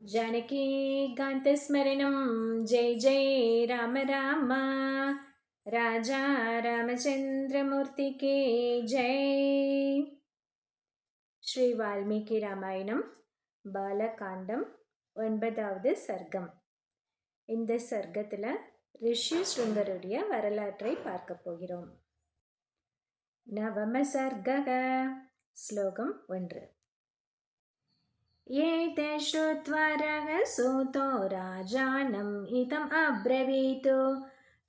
जानकीकान्तस्मरणं जय जय राम राम राजा ராமச்சந்திரமூர்த்திக்கு ஜெய் ஸ்ரீ வால்மீகி ராமாயணம் பாலகாண்டம் ஒன்பதாவது சர்க்கம் இந்த சர்க்கத்தில் ரிஷி ஸ்ருங்கருடைய வரலாற்றை பார்க்க போகிறோம் நவம சர்க்கக ஸ்லோகம் ஒன்று एते श्रुत्वा रहसूतो राजानम् इदम् अब्रवीत्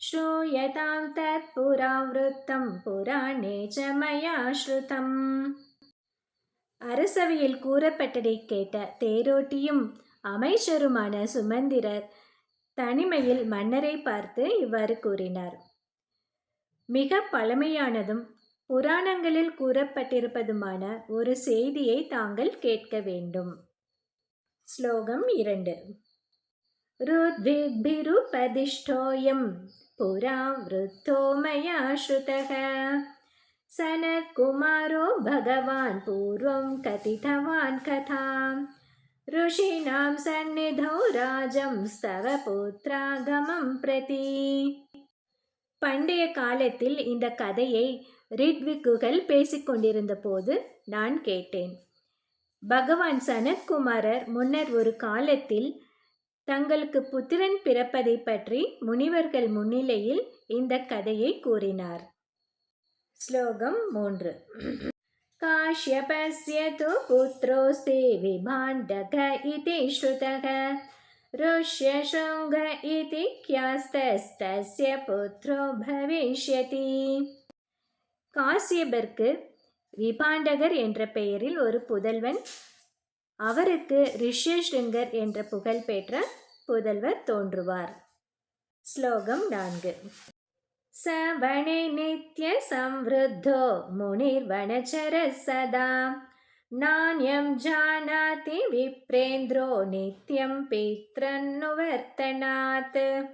श्रूयतां तत्पुरावृत्तं पुराणे च मया श्रुतम् அரசவையில் கூறப்பட்டதை கேட்ட தேரோட்டியும் அமைச்சருமான சுமந்திரர் தனிமையில் மன்னரை பார்த்து இவ்வாறு கூறினார் மிக பழமையானதும் புராணங்களில் கூறப்பட்டிருப்பதுமான ஒரு செய்தியை தாங்கள் கேட்க வேண்டும் ஸ்லோகம் இரண்டு ऋद्भिरुपदिष्टोऽयं पुरा वृत्तो मया श्रुतः सनत्कुमारो भगवान् पूर्वं कथितवान् कथाम् ऋषीणां सन्निधौ राजं स्तव புத்திராகமம் பிரதி பண்டைய காலத்தில் இந்த கதையை ரிட்விக்குகள் பேசிக்கொண்டிருந்த போது நான் கேட்டேன் பகவான் சனத்குமாரர் முன்னர் ஒரு காலத்தில் தங்களுக்கு புத்திரன் பிறப்பதை பற்றி முனிவர்கள் முன்னிலையில் இந்த கதையை கூறினார் ஸ்லோகம் மூன்று काश्यपस्य तु पुत्रोऽस्ति विभाण्डक इति श्रुतः ऋष्यशृङ्ग इति ख्यास्तस्तस्य पुत्रो भविष्यति காசியபர்க்கு விபாண்டகர் என்ற பெயரில் ஒரு புதல்வன் அவருக்கு ரிஷ்யஸ்ருங்கர் என்ற புகழ்பெற்ற புதல்வர் தோன்றுவார். ஸ்லோகம் நான்கு. சவணை நித்ய சம்ருத்தோ முனிர்வனச்சர சதா. நானியம் ஜானாதி விப்ரேந்திரோ நித்யம் பித்ரன்னுவர்த்தனாத்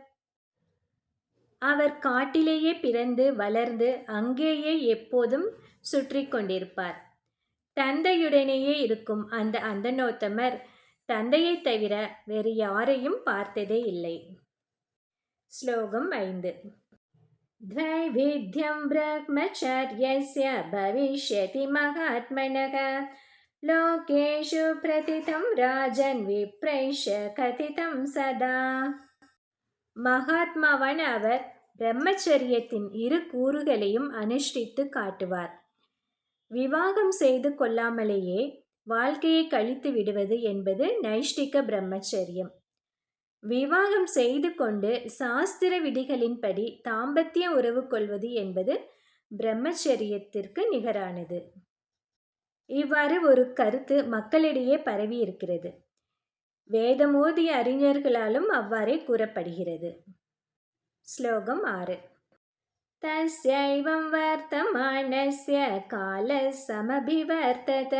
அவர் காட்டிலேயே பிறந்து வளர்ந்து அங்கேயே எப்போதும் சுற்றி கொண்டிருப்பார் தந்தையுடனேயே இருக்கும் அந்த அந்தனோத்தமர் தந்தையை தவிர வேறு யாரையும் பார்த்ததே இல்லை ஸ்லோகம் ஐந்து द्वैविध्यं ब्रह्मचर्यस्य भविष्यति महात्मनः लोकेषु प्रतितं राजन् विप्रैष्य कथितं सदा மகாத்மாவான அவர் பிரம்மச்சரியத்தின் இரு கூறுகளையும் அனுஷ்டித்து காட்டுவார் விவாகம் செய்து கொள்ளாமலேயே வாழ்க்கையை கழித்து விடுவது என்பது நைஷ்டிக பிரம்மச்சரியம். விவாகம் செய்து கொண்டு சாஸ்திர விதிகளின்படி தாம்பத்திய உறவு கொள்வது என்பது பிரம்மச்சரியத்திற்கு நிகரானது. இவ்வாறு ஒரு கருத்து மக்களிடையே பரவி இருக்கிறது வேதமோதிய அறிஞர்களாலும் அவ்வாறே கூறப்படுகிறது. ஸ்லோகம் ஆறு. तस्यैवं वर्तमानस्य कालसमभिवर्तत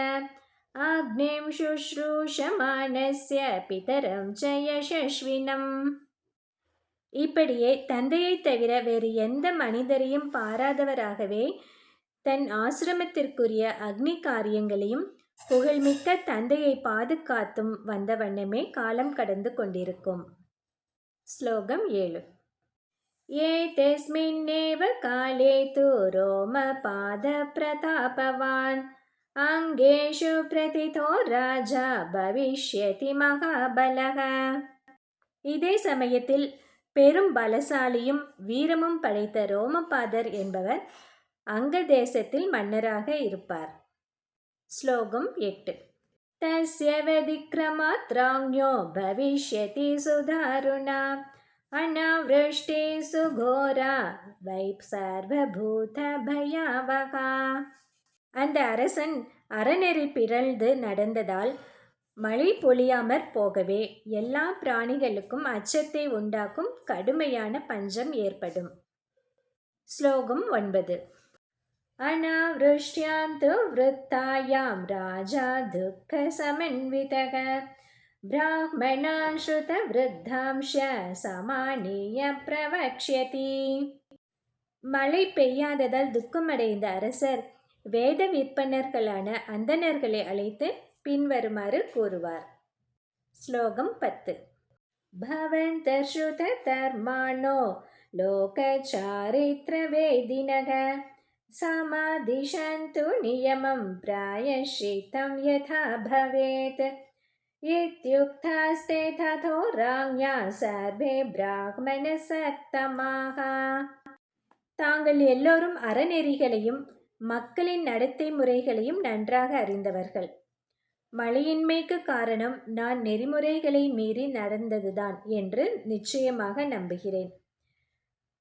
अग्निं शुश्रूषमाणस्य பிதரம் च யசஸ்வினம் இப்படியே தந்தையை தவிர வேறு எந்த மனிதரையும் பாராதவராகவே தன் ஆசிரமத்திற்குரிய அக்னி காரியங்களையும் புகழ்மிக்க தந்தையை பாதுகாத்தும் வந்த வண்ணமே காலம் கடந்து கொண்டிருக்கும் ஸ்லோகம் ஏழு एतेऽस्मिन्नेव काले तु रोमपादप्रतापवान् अङ्गेषु प्रथितो ராஜா பவிஷ்யதி மகாபலக இதே சமயத்தில் பெரும் பலசாலியும் வீரமும் படைத்த ரோமபாதர் என்பவர் அங்க தேசத்தில் மன்னராக இருப்பார் ஸ்லோகம் எட்டு தஸ்ய வதிக்ரமாத்ராங்யோ பவிஷ்யதி சுதாருணா अनावृष्टे சுகோரா வைப் சர்வபூத பயாவகா அந்த அரசன் அறநெறி பிறழ்ந்து நடந்ததால் மழை பொழியாமற் போகவே எல்லா பிராணிகளுக்கும் அச்சத்தை உண்டாக்கும் கடுமையான பஞ்சம் ஏற்படும் ஸ்லோகம் ஒன்பது அனாவிருஷ்யாம் து விருத்தாயாம் ராஜா துக்க சமன்விதக ब्राह्मणान् श्रुतवृद्धांश சமானிய பிரவக்ஷதி மழை பெய்யாததால் துக்கமடைந்த அரசர் வேத விற்பனர்களான அந்தணர்களை அழைத்து பின்வருமாறு கூறுவார் श्लोकं पत् भवन्तश्रुतधर्माणो लोकचारित्रवेदिनः समादिशन्तु नियमं प्रायश्चित्तं यथा भवेत् इत्युक्तास्ते तथोराज्ञा सर्वे பிராமணசத்தமாக தாங்கள் எல்லோரும் அறநெறிகளையும் மக்களின் நடத்தை முறைகளையும் நன்றாக அறிந்தவர்கள் மழையின்மைக்கு காரணம் நான் நெறிமுறைகளை மீறி நடந்ததுதான் என்று நிச்சயமாக நம்புகிறேன்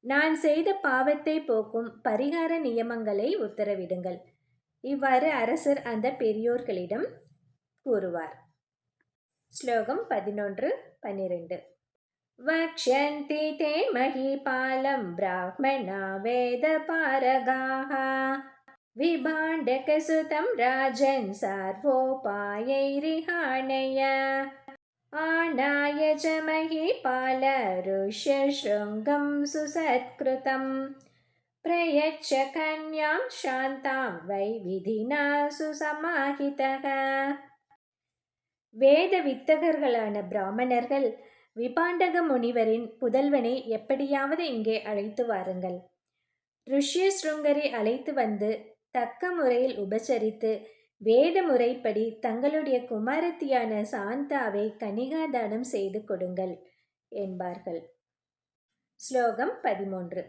நான் செய்த பாவத்தை போக்கும் பரிகார நியமங்களை உத்தரவிடுங்கள் இவ்வாறு அரசர் அந்த பெரியோர்களிடம் கூறுவார் श्लोकं पदिनोन् पनिरेण्ड् वक्ष्यन्ति ते महीपालं ब्राह्मणा वेदपारगाः विभाण्डकसुतं राजन् सर्वोपायैरिहाणय आनाय च महीपालरुष्यशृङ्गं सुसत्कृतम् प्रयच्छ कन्यां शान्तां वै विधिना सुसमाहितः வேத வித்தகர்களான பிராமணர்கள் விபாண்டக முனிவரின் புதல்வனை எப்படியாவது இங்கே அழைத்து வாருங்கள். ருஷ்யஸ்ருங்கரை அழைத்து வந்து தக்க முறையில் உபசரித்து வேத முறைப்படி தங்களுடைய குமாரத்தியான சாந்தாவை கனிகாதானம் செய்து கொடுங்கள் என்பார்கள். ஸ்லோகம் பதிமூன்று.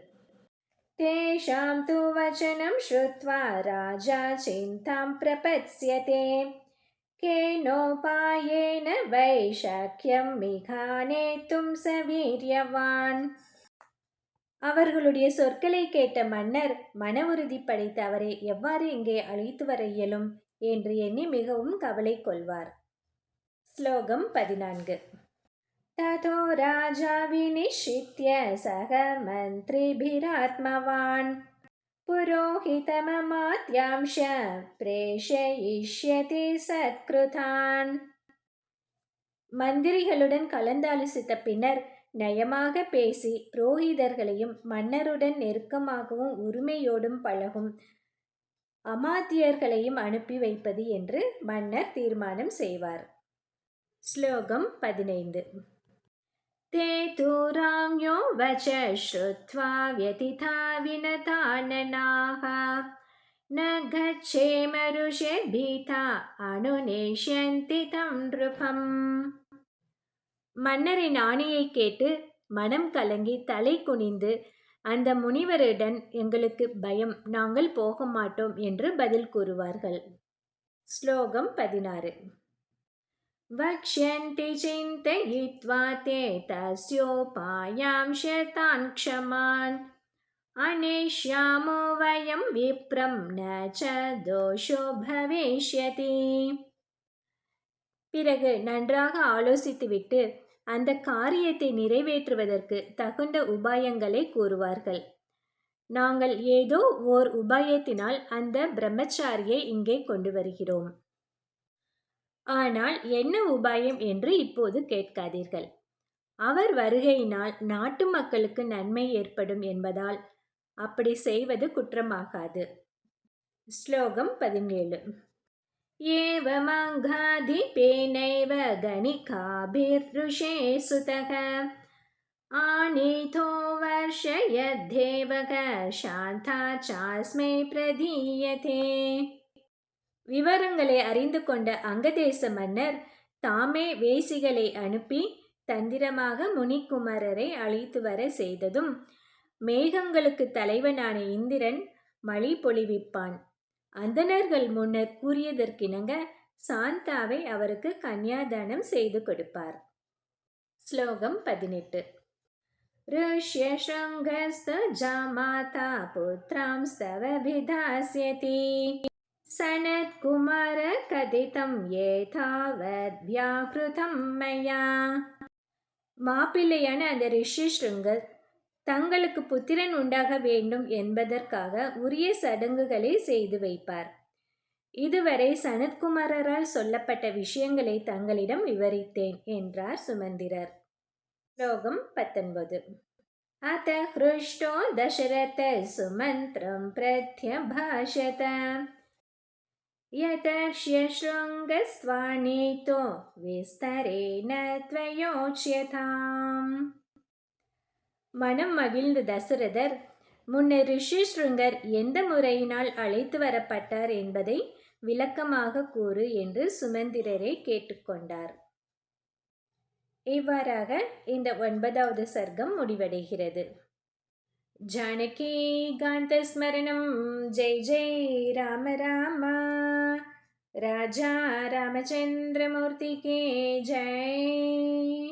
தேஷாம் தூ வச்சனம் ஸ்ருத்வா ராஜா சிந்தாம் பிரபத்ஸ்யதே. केनोपायेन வைஷக்கியம் மிகானேத்தும் சவீரியவான் அவர்களுடைய சொற்களை கேட்ட மன்னர் மன உறுதி படைத்த அவரை எவ்வாறு இங்கே அழைத்து வர இயலும் என்று எண்ணி மிகவும் கவலை கொள்வார் ஸ்லோகம் பதினான்கு ततो राजा विनिश्चित्य सह मन्त्रिभिरात्मवान् पुरोहितममात्यांश பிரேஷயிஷ்யதி சத்கிருதான் மந்திரிகளுடன் கலந்தாலோசித்த பின்னர் நயமாக பேசி புரோகிதர்களையும் மன்னருடன் நெருக்கமாகவும் உரிமையோடும் பழகும் அமாத்தியர்களையும் அனுப்பி வைப்பது என்று மன்னர் தீர்மானம் செய்வார் ஸ்லோகம் பதினைந்து ते तु राम्यो वच श्रुत्वा व्यतिथा विनताननाः न गच्छेमरुषेद्भीता அனுநேஷ்யந்தி தம் நிருபம் மன்னரின் ஆணையை கேட்டு மனம் கலங்கி தலை குனிந்து அந்த முனிவருடன் எங்களுக்கு பயம் நாங்கள் போக மாட்டோம் என்று பதில் கூறுவார்கள் ஸ்லோகம் பதினாறு वक्ष्यन्ति चिन्तयित्वा ते तस्योपायां शतान् क्षमान् अनेष्यामो वयं विप्रं न च दोषो भविष्यति பிறகு நன்றாக ஆலோசித்துவிட்டு அந்த காரியத்தை நிறைவேற்றுவதற்கு தகுந்த உபாயங்களை கூறுவார்கள் நாங்கள் ஏதோ ஓர் உபாயத்தினால் அந்த பிரம்மச்சாரியை இங்கே கொண்டு வருகிறோம் ஆனால் என்ன உபாயம் என்று இப்போது கேட்காதீர்கள் அவர் வருகையினால் நாட்டு மக்களுக்கு நன்மை ஏற்படும் என்பதால் அப்படி செய்வது குற்றமாகாது ஸ்லோகம் பதினேழு एवमङ्घाधिपेनैव गणिकाभिर्ऋषे सुतः आनीतो वर्षयद्धेवक शान्ता चास्मै प्रदीयते விவரங்களை அறிந்து கொண்ட அங்கதேச மன்னர் தாமே வேசிகளை அனுப்பி தந்திரமாக முனிக்குமரரை அழைத்து வர செய்ததும் மேகங்களுக்கு தலைவனான இந்திரன் மழை பொழிவிப்பான் அந்தணர்கள் முன்னர் கூறியதற்கிணங்க சாந்தாவை அவருக்கு கன்னியாதானம் செய்து கொடுப்பார் ஸ்லோகம் பதினெட்டு ऋष्यशृङ्गस्त जामाता पुत्रां स्तवभिधास्यति சனத்குமாரகதிதம் ஏதாவத் வியாகிருதம் மயா மாப்பிள்ளையான அந்த ரிஷிஷ்ருங்கர் தங்களுக்கு புத்திரன் உண்டாக வேண்டும் என்பதற்காக உரிய சடங்குகளை செய்து வைப்பார் இதுவரை சனத்குமாரரால் சொல்லப்பட்ட விஷயங்களை தங்களிடம் விவரித்தேன் என்றார் சுமந்திரர் ஸ்லோகம் பத்தொன்பது अथ हृष्टो दशरथ सुमन्त्रं प्रत्यभाषत यतस्य शृङ्गस्त्वानीतो विस्तरेण त्वयोच्यताम् மனம் மகிழ்ந்த தசரதர் முன்னர் ரிஷிஸ்ருங்கர் எந்த முறையினால் அழைத்து வரப்பட்டார் என்பதை விளக்கமாக கூறு என்று சுமந்திரரை கேட்டுக்கொண்டார் இவ்வாறாக இந்த ஒன்பதாவது சர்க்கம் முடிவடைகிறது ஜானகி காந்தஸ்மரணம் ஜெய் ஜெய் ராம ராமா राजा रामचन्द्रमूर्ति के जय।